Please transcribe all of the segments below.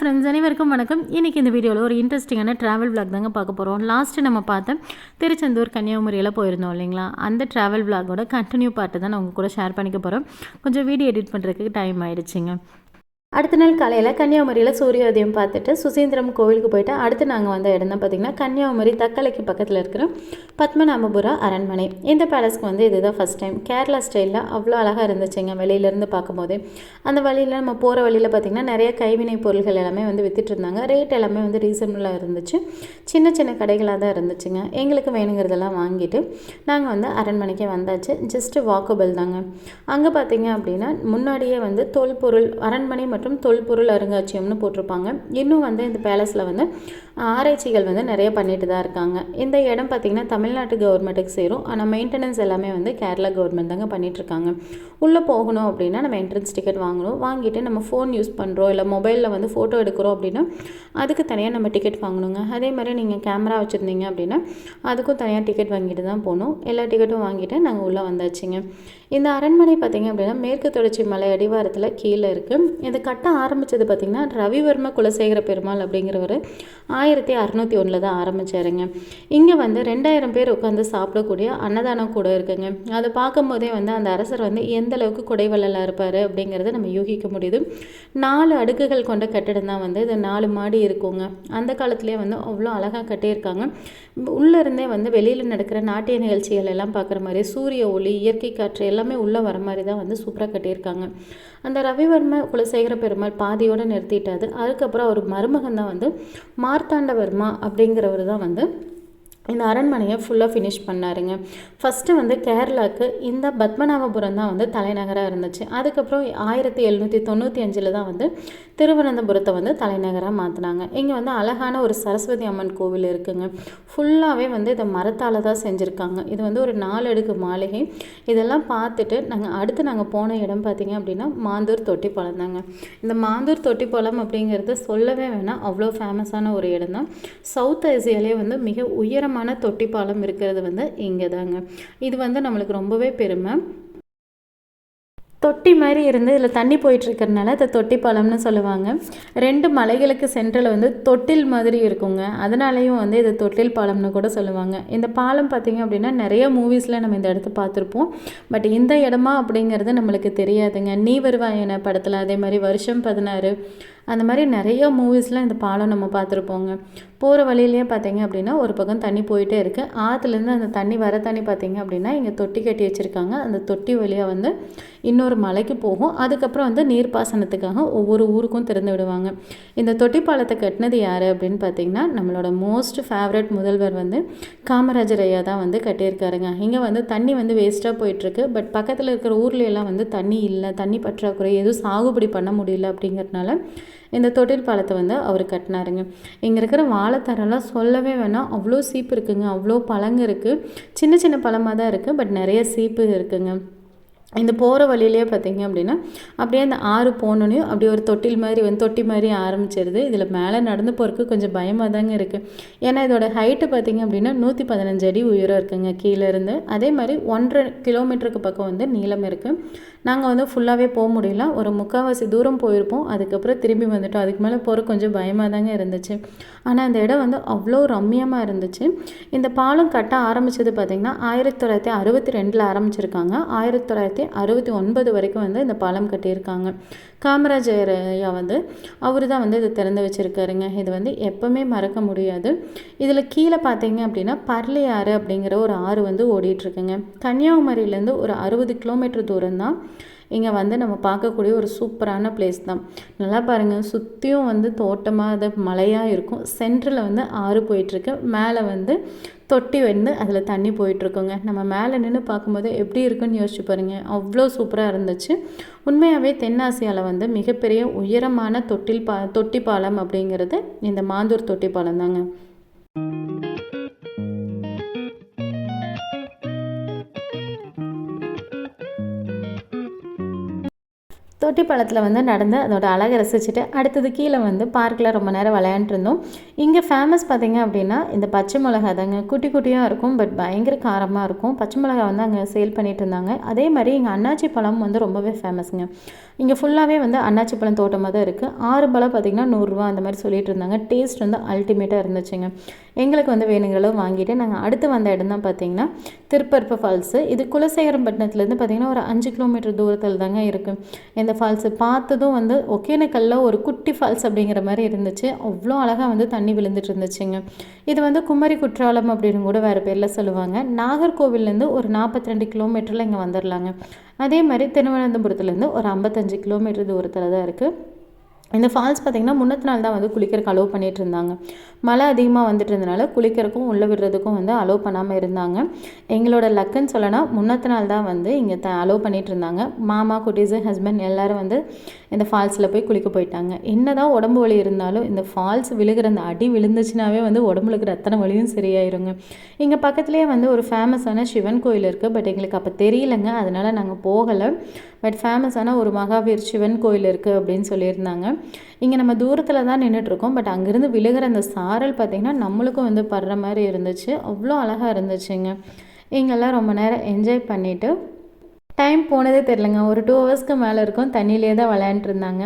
Friends அனைவருக்கும் வணக்கம். இன்றைக்கி இந்த வீடியோவில் ஒரு இன்ட்ரெஸ்டிங்கான ட்ராவல் பிளாக் தாங்க பார்க்க போகிறோம் லாஸ்ட்டு நம்ம பார்த்தோம் திருச்செந்தூர் கன்னியாகுமரியில் போயிருந்தோம் இல்லைங்களா? அந்த ட்ராவல் vlogஓட கண்டினியூ பார்ட்டு தான் நான் உங்கள் கூட ஷேர் பண்ணிக்க போகிறோம் கொஞ்சம் வீடியோ எடிட் பண்ணுறதுக்கு டைம் ஆயிடுச்சுங்க. அடுத்த நாள் காலையில் கன்னியாகுமரியில் சூரியோதயம் பார்த்துட்டு சுசீந்திரம் கோவிலுக்கு போயிட்டு அடுத்து நாங்கள் வந்த இடம் தான் பார்த்திங்கன்னா கன்னியாகுமரி தக்கலைக்கு பக்கத்தில் இருக்கிற பத்மநாபபுரம் அரண்மனை. இந்த பேலஸ்க்கு வந்து இதுதான் ஃபஸ்ட் டைம் கேரளா ஸ்டைலில் அவ்வளோ அழகாக இருந்துச்சுங்க. வெளியிலேருந்து பார்க்கும்போது. அந்த வழியில் நம்ம போகிற வழியில் பார்த்திங்கன்னா நிறைய கைவினை பொருள்கள் எல்லாமே வந்து வித்துட்டு இருந்தாங்க. ரேட் எல்லாமே வந்து ரீசனபுளாக இருந்துச்சு. சின்ன சின்ன கடைகளாக தான் இருந்துச்சுங்க. எங்களுக்கு வேணுங்கிறதெல்லாம் வாங்கிட்டு நாங்கள் வந்து அரண்மனைக்கே வந்தாச்சு. ஜஸ்ட்டு வாக்கபிள் தாங்க. அங்கே பார்த்தீங்க அப்படின்னா முன்னாடியே வந்து தொல்பொருள் அரண்மனை மற்றும் தொல்பொருள் அருங்காட்சியகம்னு போட்டிருப்பாங்க. இன்னும் வந்து இந்த பேலஸில் வந்து ஆராய்ச்சிகள் வந்து நிறைய பண்ணிட்டு தான் இருக்காங்க. இந்த இடம் பார்த்திங்கன்னா தமிழ்நாட்டு கவர்மெண்ட்டுக்கு சேரும். ஆனால் மெயின்டெனன்ஸ் எல்லாமே வந்து கேரளா கவர்மெண்ட் தாங்க பண்ணிகிட்ருக்காங்க உள்ளே போகணும் அப்படின்னா நம்ம என்ட்ரன்ஸ் டிக்கெட் வாங்கணும். வாங்கிட்டு நம்ம ஃபோன் யூஸ் பண்ணுறோம் இல்லை மொபைலில் வந்து ஃபோட்டோ எடுக்கிறோம் அப்படின்னா அதுக்கு தனியாக நம்ம டிக்கெட் வாங்கணுங்க. அதே மாதிரி நீங்கள் கேமரா வச்சுருந்தீங்க அப்படின்னா அதுக்கும் தனியாக டிக்கெட் வாங்கிட்டு தான் போகணும். எல்லா டிக்கெட்டும் வாங்கிட்டு நாங்கள் உள்ளே வந்தாச்சுங்க. இந்த அரண்மனை பார்த்திங்க அப்படின்னா மேற்கு தொடர்ச்சி மலை அடிவாரத்தில் கீழே இருக்குது இது கட்ட ஆரம்பித்தது பார்த்திங்கன்னா ரவிவர்ம குலசேகர பெருமாள் அப்படிங்கிறவர். ஆயிரத்தி ஆயிரத்தி அறநூற்றி ஒன்றில் தான் ஆரம்பித்தாருங்க இங்கே வந்து ரெண்டாயிரம் பேர் உட்காந்து சாப்பிடக்கூடிய அன்னதானம் கூட இருக்குங்க. அதை பார்க்கும்போதே வந்து அந்த அரசர் வந்து எந்த அளவுக்கு குடைவள்ளலாக இருப்பார் அப்படிங்கிறத நம்ம யூகிக்க முடியுது. நாலு அடுக்குகள் கொண்ட கட்டிடம் தான் வந்து இது நாலு மாடி இருக்குங்க. அந்த காலத்துலேயே வந்து அவ்வளோ அழகாக கட்டியிருக்காங்க. உள்ளே இருந்தே வந்து வெளியில் நடக்கிற நாட்டிய நிகழ்ச்சிகள் எல்லாம் பார்க்குற மாதிரி சூரிய ஒளி இயற்கை காற்று எல்லாமே உள்ளே வர மாதிரி தான் வந்து சூப்பராக கட்டியிருக்காங்க. அந்த ரவிவர்ம குலசேகர பெருமாள் பாதியோடு நிறுத்திட்டாது அதுக்கப்புறம் அவர் மருமகன் தான் வந்து மார்த்தா மார்த்தாண்டவர்மா அப்படிங்கிறவர் தான் வந்து இந்த அரண்மனையை ஃபுல்லாக ஃபினிஷ் பண்ணாருங்க. ஃபஸ்ட்டு வந்து கேரளாவுக்கு இந்த பத்மநாபபுரம் தான் வந்து தலைநகராக இருந்துச்சு. அதுக்கப்புறம் ஆயிரத்தி எழுநூற்றி தொண்ணூற்றி அஞ்சில் தான் வந்து திருவனந்தபுரத்தை வந்து தலைநகராக மாற்றினாங்க இங்கே வந்து அழகான ஒரு சரஸ்வதி அம்மன் கோவில் இருக்குங்க. ஃபுல்லாகவே வந்து இதை மரத்தால் தான் செஞ்சுருக்காங்க. இது வந்து ஒரு நாலு அடுக்கு மாளிகை. இதெல்லாம் பார்த்துட்டு நாங்கள் அடுத்து நாங்கள் போன இடம் பார்த்திங்க அப்படின்னா மாந்தூர் தொட்டிப்பாலம் தாங்க. இந்த மாந்தூர் தொட்டிப்பாளம் அப்படிங்கிறது சொல்லவே வேணாம். அவ்வளோ ஃபேமஸான ஒரு இடம் தான். சவுத் ஏசியாலே வந்து மிக உயரம் உயரமான தொட்டிப்பாலம் இருக்கிறது வந்து இங்கே தாங்க இது வந்து நம்மளுக்கு ரொம்பவே பெருமை. தொட்டி மாதிரி இருந்து இதில் தண்ணி போயிட்டுருக்கறனால அதை தொட்டி பாலம்னு சொல்லுவாங்க. ரெண்டு மலைகளுக்கு சென்டரில் வந்து தொட்டில் மாதிரி இருக்குங்க. அதனாலேயும் வந்து இதை தொட்டில் பாலம்னு கூட சொல்லுவாங்க. இந்த பாலம் பார்த்திங்க அப்படின்னா நிறைய மூவிஸில் நம்ம இந்த இடத்த பார்த்துருப்போம். பட் இந்த இடமா அப்படிங்கிறது நம்மளுக்கு தெரியாதுங்க. நீ வருவாயன படத்தில் அதே மாதிரி வருஷம் பதினாறு அந்த மாதிரி நிறைய மூவிஸ்லாம் இந்த பாலம் நம்ம பார்த்துருப்போங்க. போகிற வழியிலேயே பார்த்தீங்க அப்படின்னா ஒரு பக்கம் தண்ணி போயிட்டே இருக்குது ஆற்றுலேருந்து அந்த தண்ணி வர தண்ணி பார்த்தீங்க அப்படின்னா இங்கே தொட்டி கட்டி வச்சுருக்காங்க. அந்த தொட்டி வழியாக வந்து இன்னொரு மலைக்கு போகும். அதுக்கப்புறம் வந்து நீர்ப்பாசனத்துக்காக ஒவ்வொரு ஊருக்கும் திறந்து விடுவாங்க. இந்த தொட்டி பாலத்தை கட்டினது யார் அப்படின்னு பார்த்தீங்கன்னா நம்மளோட மோஸ்ட் ஃபேவரட் முதல்வர் வந்து காமராஜர் ஐயா தான் வந்து கட்டியிருக்காருங்க. இங்கே வந்து தண்ணி வந்து வேஸ்ட்டாக போயிட்டுருக்கு. பட் பக்கத்தில் இருக்கிற ஊர்லேயெல்லாம் வந்து தண்ணி இல்லை. தண்ணி பற்றாக்குறை எதுவும் சாகுபடி பண்ண முடியல அப்படிங்கிறதுனால இந்த தொட்டில் பாலத்தை வந்து அவர் கட்டினாருங்க. இங்கே இருக்கிற வாழைத்தரெல்லாம் சொல்லவே வேணாம். அவ்வளோ சீப்பு இருக்குங்க. அவ்வளோ பழங்க இருக்குது சின்ன சின்ன பழமாக தான் இருக்குது பட் நிறைய சீப்பு இருக்குங்க. இந்த போகிற வழியிலே பார்த்தீங்க அப்படின்னா அப்படியே அந்த ஆறு போனோன்னே அப்படியே ஒரு தொட்டில் மாதிரி வந்து தொட்டி மாதிரி ஆரம்பிச்சிருது. இதில் மேலே நடந்து போகிறதுக்கு கொஞ்சம் பயமாக தாங்க இருக்குது ஏன்னா இதோட ஹைட்டு பார்த்தீங்க அப்படின்னா நூற்றி பதினஞ்சு அடி உயரம் இருக்குங்க. கீழேருந்து அதே மாதிரி ஒன்றரை கிலோமீட்டருக்கு பக்கம் வந்து நீளம் இருக்குது நாங்கள் வந்து ஃபுல்லாகவே போக முடியல. ஒரு முக்கால்வாசி தூரம் போயிருப்போம். அதுக்கப்புறம் திரும்பி வந்துட்டோம். அதுக்கு மேலே போகிற கொஞ்சம் பயமாக தாங்க இருந்துச்சு. ஆனால் அந்த இடம் வந்து அவ்வளோ ரம்மியமாக இருந்துச்சு. இந்த பாலம் கட்ட ஆரம்பித்தது பார்த்திங்கன்னா ஆயிரத்தி தொள்ளாயிரத்தி அறுபத்தி ரெண்டில் ஆரம்பிச்சிருக்காங்க. ஆயிரத்தி தொள்ளாயிரத்தி அறுபத்தி ஒன்பது வரைக்கும் வந்து இந்த பாலம் கட்டியிருக்காங்க. காமராஜர் ஐயா வந்து அவர் தான் வந்து இதை திறந்து வச்சுருக்காருங்க. இது வந்து எப்போவுமே மறக்க முடியாது. இதில் கீழே பார்த்தீங்க அப்படின்னா பர்லி ஆறு அப்படிங்கிற ஒரு ஆறு வந்து ஓடிட்டுருக்குங்க கன்னியாகுமரியிலேருந்து ஒரு அறுபது கிலோமீட்டர் தூரம் தான் இங்கே வந்து நம்ம பார்க்கக்கூடிய ஒரு சூப்பரான பிளேஸ் தான். நல்லா பாருங்கள் சுற்றியும் வந்து தோட்டமாக அது மலையாக இருக்கும். சென்டரில் வந்து ஆறு போயிட்டுருக்கு. மேலே வந்து தொட்டி வந்து அதில் தண்ணி போயிட்டுருக்குங்க. நம்ம மேலே நின்று பார்க்கும்போது எப்படி இருக்குன்னு யோசிச்சு பாருங்கள் அவ்வளோ சூப்பராக இருந்துச்சு. உண்மையாகவே தென்னாசியாவில் வந்து மிகப்பெரிய உயரமான தொட்டில் பா தொட்டி பாலம் அப்படிங்கிறது இந்த மாந்தூர் தொட்டி பாலம் தாங்க. தொட்டி பழத்தில் வந்து நடந்து அதோட அழகை ரசிச்சுட்டு அடுத்தது கீழே வந்து பார்க்கில் ரொம்ப நேரம் விளையாண்டுருந்தோம் இங்கே ஃபேமஸ் பார்த்திங்க அப்படின்னா இந்த பச்சை மிளகா தாங்க குட்டி குட்டியாக இருக்கும் பட் பயங்கர காரமாக இருக்கும். பச்சை மிளகா வந்து அங்கே சேல் பண்ணிட்டு இருந்தாங்க. அதே மாதிரி இங்கே அன்னாச்சி பழம் வந்து ரொம்பவே ஃபேமஸ்ங்க இங்கே ஃபுல்லாகவே வந்து அன்னாச்சி பழம் தோட்டமாக தான் இருக்குது ஆறு பழம் பார்த்திங்கன்னா நூறுரூவா அந்த மாதிரி சொல்லிட்டு இருந்தாங்க. டேஸ்ட் வந்து அல்டிமேட்டாக இருந்துச்சுங்க. எங்களுக்கு வந்து வேணுங்கிற அளவு வாங்கிட்டு நாங்கள் அடுத்து வந்த இடம் தான் பார்த்திங்கன்னா திருப்பரப்பு ஃபால்ஸு இது குலசேகரம்பட்டினத்துலேருந்து பார்த்திங்கன்னா ஒரு அஞ்சு கிலோமீட்டர் தூரத்தில் தாங்க இருக்குது இந்த ஃபால்ஸு பார்த்ததும் வந்து ஒகேனக்கல்ல ஒரு குட்டி ஃபால்ஸ் அப்படிங்கிற மாதிரி இருந்துச்சு. அவ்வளோ அழகாக வந்து தண்ணி விழுந்துட்டு இருந்துச்சுங்க. இது வந்து குமரி குற்றாலம் அப்படின்னு கூட வேறு பேரில் சொல்லுவாங்க. நாகர்கோவில்லேருந்து ஒரு நாற்பத்தி ரெண்டு கிலோமீட்டரில் இங்கே வந்துடலாங்க அதே மாதிரி திருவனந்தபுரத்துலேருந்து ஒரு ஐம்பத்தஞ்சு கிலோமீட்டர் தூரத்தில் தான் இருக்குது இந்த ஃபால்ஸ் பார்த்திங்கன்னா முன்னத்து நாள் தான் வந்து குளிக்கிறக்கு அலோவ் பண்ணிகிட்டு இருந்தாங்க மழை அதிகமாக வந்துட்டு இருந்தனால குளிக்கிறதுக்கும் உள்ளே விடுறதுக்கும் வந்து அலோவ் பண்ணாமல் இருந்தாங்க. எங்களோட லக்குன்னு சொல்லனா முன்னத்து நாள் தான் வந்து இங்கே த அலோவ் பண்ணிகிட்டு இருந்தாங்க மாமா குட்டீஸு ஹஸ்பண்ட் எல்லோரும் வந்து இந்த ஃபால்ஸில் போய் குளிக்க போயிட்டாங்க. என்ன தான் உடம்பு வலி இருந்தாலும் இந்த ஃபால்ஸ் விழுகிற அந்த அடி விழுந்துச்சுனாவே வந்து உடம்புல இருக்கிற அத்தனை வலியும் சரியாயிருங்க. இங்கே பக்கத்துலேயே வந்து ஒரு ஃபேமஸான சிவன் கோயில் இருக்குது பட் எங்களுக்கு அப்போ தெரியலங்க. அதனால் நாங்கள் போகலை. பட் ஃபேமஸான ஒரு மகாவீர் சிவன் கோயில் இருக்குது அப்படின்னு சொல்லியிருந்தாங்க. இங்கே நம்ம தூரத்தில் தான் நின்றுட்டுருக்கோம் பட் அங்கேருந்து விழுகிற அந்த சாரல் பார்த்திங்கன்னா நம்மளுக்கும் வந்து படுற மாதிரி இருந்துச்சு. அவ்வளோ அழகாக இருந்துச்சுங்க. இங்கெல்லாம் ரொம்ப நேரம் என்ஜாய் பண்ணிவிட்டு டைம் போனதே தெரிலங்க ஒரு டூ ஹவர்ஸ்க்கு மேலே இருக்கும். தண்ணியிலே தான் விளையாண்டுருந்தாங்க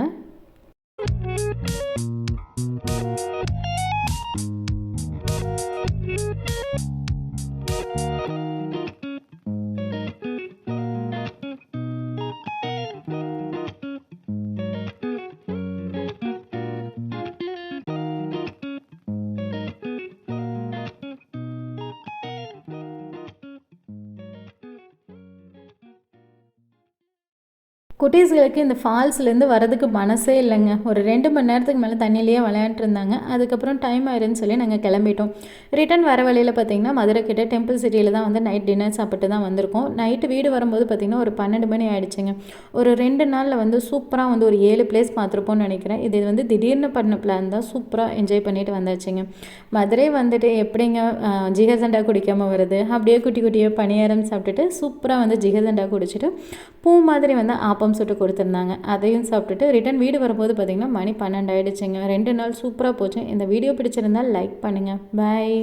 குட்டீஸ்களுக்கு இந்த ஃபால்ஸ்லேருந்து வரதுக்கு மனசே இல்லைங்க. ஒரு ரெண்டு மணி நேரத்துக்கு மேலே தண்ணியிலேயே விளையாண்டுருந்தாங்க அதுக்கப்புறம் டைம் ஆயிருன்னு சொல்லி நாங்கள் கிளம்பிட்டோம். ரிட்டன் வர வழியில் பார்த்திங்கன்னா மதுரை கிட்ட டெம்பிள் சிட்டியில் தான் வந்து நைட் டின்னர் சாப்பிட்டு தான் வந்திருக்கோம். நைட்டு வீடு வரும்போது பார்த்திங்கன்னா ஒரு பன்னெண்டு மணி ஆகிடுச்சிங்க ஒரு ரெண்டு நாளில் வந்து சூப்பராக வந்து ஒரு ஏழு பிளேஸ் பார்த்துருப்போம்னு நினைக்கிறேன். இது வந்து திடீர்னு பண்ண பிளான் தான். சூப்பராக என்ஜாய் பண்ணிட்டு வந்தாச்சுங்க. மதுரை வந்துட்டு எப்படிங்க ஜிகசண்டா குடிக்காமல் வருது? அப்படியே குட்டி குட்டியாக பணியாரம் சாப்பிட்டுட்டு சூப்பராக வந்து ஜிகசண்டா குடிச்சிட்டு பூ மாதிரி வந்து ஆப்பம் சுட்டு கொடுத்துருந்தாங்க. அதையும் சாப்பிட்டுட்டு ரிட்டன் வீடு வரும்போது பார்த்திங்கன்னா மணி பன்னெண்டு ஆகிடுச்சிங்க ரெண்டு நாள் சூப்பராக போச்சு. இந்த வீடியோ பிடிச்சிருந்தால் லைக் பண்ணுங்கள் பாய்